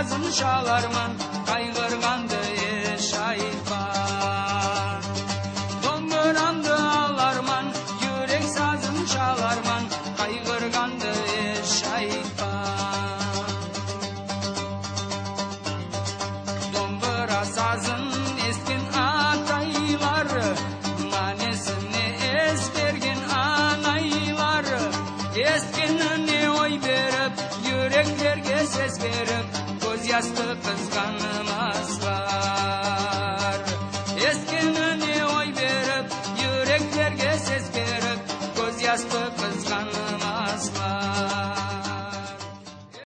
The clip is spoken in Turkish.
sazın çalarman Kaygırgandı şahitman. Domburamdı ağlarman Yürek sazın çalarman Kaygırgandı şahitman. Dombura sazın eskin atayları Manesini esbergin anayları Eskinini oy verip Yüreklerge ses verip басты қызғанымыз бар ескеніне ой беріп жүректерге сес беріп көз жасты қызғаным